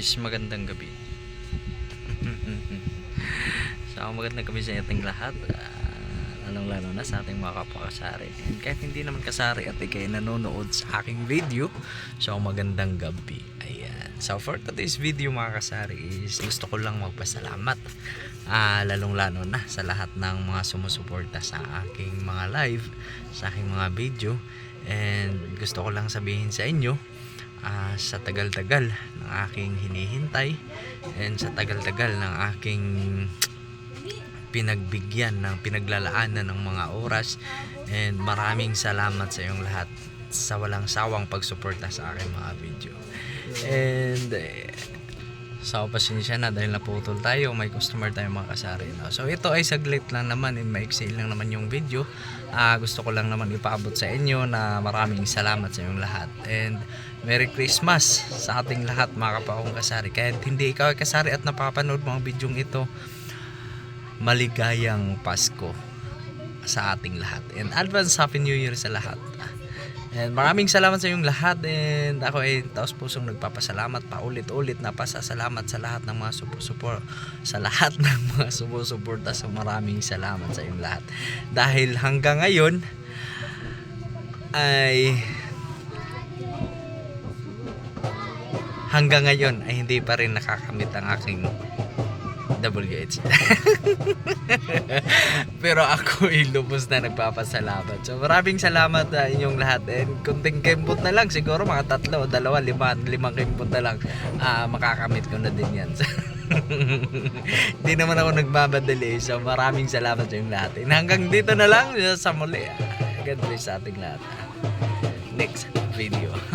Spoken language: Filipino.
guys, magandang gabi. so, magandang gabi sa ating lahat. Uh, lalong lalo na sa ating mga kapakasari. And kahit hindi naman kasari at ikay nanonood sa aking video, so magandang gabi. Ayan. So for today's video mga kasari is gusto ko lang magpasalamat. Ah, lalong lalo na sa lahat ng mga sumusuporta sa aking mga live, sa aking mga video. And gusto ko lang sabihin sa inyo, ah, sa tagal-tagal aking hinihintay and sa tagal-tagal ng aking pinagbigyan ng pinaglalaanan ng mga oras. And maraming salamat sa iyong lahat sa walang sawang pagsuporta sa aking mga video. And eh, sa pasensya na dahil naputol tayo may customer tayo mga kasari no? so ito ay saglit lang naman and maiksi lang naman yung video. Ah, gusto ko lang naman ipaabot sa inyo na maraming salamat sa inyong lahat. And Merry Christmas sa ating lahat mga kapakong kasari. Kahit hindi ikaw ay kasari at napapanood ang bidyong ito maligayang Pasko sa ating lahat. And advance Happy New Year sa lahat And maraming salamat sa inyong lahat and ako ay taos pusong nagpapasalamat pa ulit-ulit na pasasalamat sa lahat ng mga sumusupor sa lahat ng mga sumusuporta so maraming salamat sa inyong lahat. Dahil hanggang ngayon ay hanggang ngayon ay hindi pa rin nakakamit ang aking WH. Pero ako ay lubos na nagpapasalamat. So maraming salamat sa inyong lahat. And kunting kembot na lang, siguro mga tatlo, dalawa, lima, limang kembot na lang, ah, makakamit ko na din yan. Hindi naman ako nagbabadali. So maraming salamat sa inyong lahat. And hanggang dito na lang sa muli. ah. God bless sa ating lahat. ah. Next video.